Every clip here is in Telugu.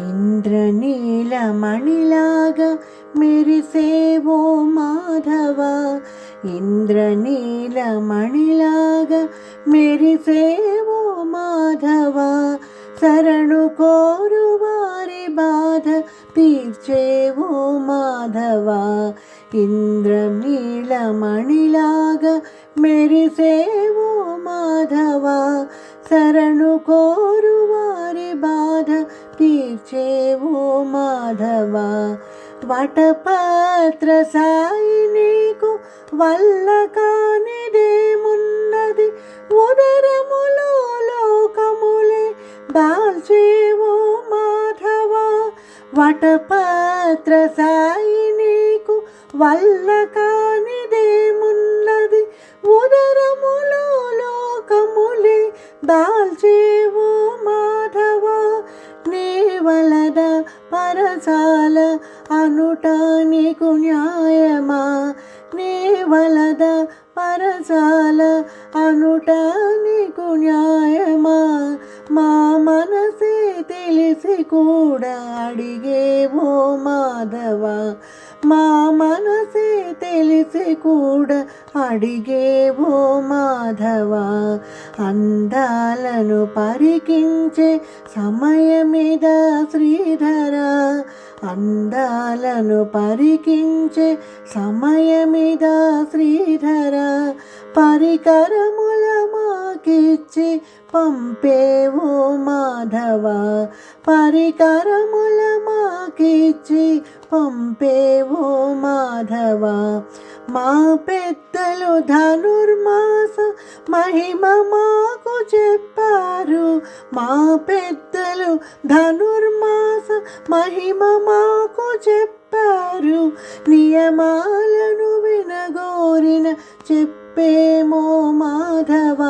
ఇంద్రనీలమణిలాగా మెరిసేవో మాధవ. ఇంద్రనీలమణిలాగా మెరిసేవో మాధవ. శరణు కోరు వారి బాధ తీర్చేవో మాధవ. ఇంద్రనీలమణిలాగా మెరిసేవో మాధవ. శరణు కోరు వటపాత్ర సాయి నీకు వల్ల కానిదేమున్నది? ఉదరములో లోకములే దాల్చేవో మాధవ? వటపాత్ర సాయి నీకు వల్ల కానిదేమున్నది? ఉదరములో లోకములే దాల్చేవో మాధవ? నీ వలద పరసాల అనుట నీకు న్యాయమా? నీ వలద పరసాల అనుట నీకు న్యాయమా? మా మనసే తెలిసి కూడా అడిగేవో మాధవ? మా మనసే తెలిసి కూడా అడిగేవో మాధవ? అందాలను పరికించే సమయమిద శ్రీధర. అందాలను పరికించే సమయమిదా శ్రీధర. పరికరముల మాకిచ్చి పంపేవో మాధవ. పరికరముల మాకిచ్చి పంపేవో మాధవ. మా పెద్దలు ధనుర్మాస మహిమ మాకు చెప్పారు. మా పెద్దలు ధనుర్మాస మహిమ మాకు చెప్పారు. నియమాలను వినగోరిన చెప్పేమో మాధవ.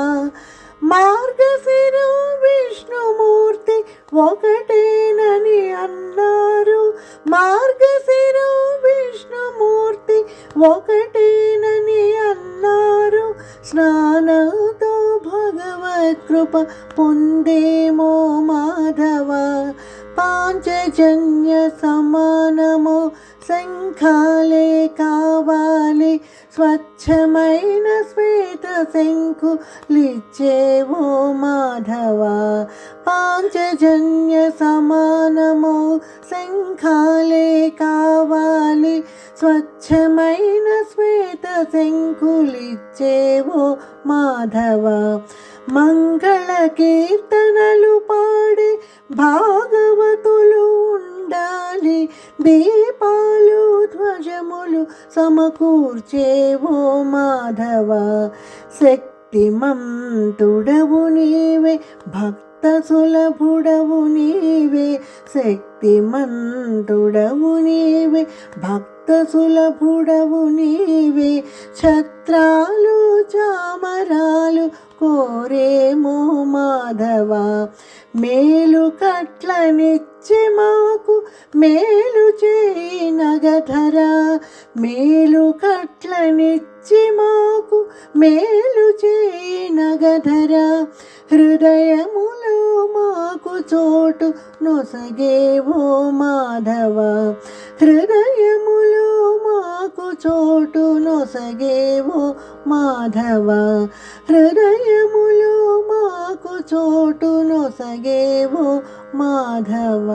మార్గశిరు విష్ణుమూర్తి ఒకటేనని అన్నారు. మార్గశిరు విష్ణుమూర్తి ఒక కృప పొందేమో మాధవ పాంచజన్య సమానము శంఖాలే కావాలి స్వచ్ఛమైన శ్వేత శంకు లిచ్చేవో మాధవ పాంచజన్య సమానము శంఖాలే కావాలి స్వచ్ఛమైన శ్వేత శంకులిచ్చేవో మాధవ మంగళ కీర్తనలు పాడే భాగవతులు ఉండాలి. దీపాలు ధ్వజములు సమకూర్చేవో మాధవ. శక్తిమంతుడవు నీవే భక్త సులభుడవు నీవే శక్తిమంతుడవు నీవే భక్త సులభుడవు నీవే. ఛత్రాలు చామరాలు కోరేమో మాధవ మేలు కట్లనిచ్చి మాకు మేలు చేయి నగధర మేలు కట్లనిచ్చి మాకు మేలు చేయి నగధర. హృదయములో మాకు చోటు నొసగేవో మాధవ హృదయములో మాకు చోటు నొసగేవో మాధవ. హృదయములో మాకు చోటు నొసగేవో మాధవ.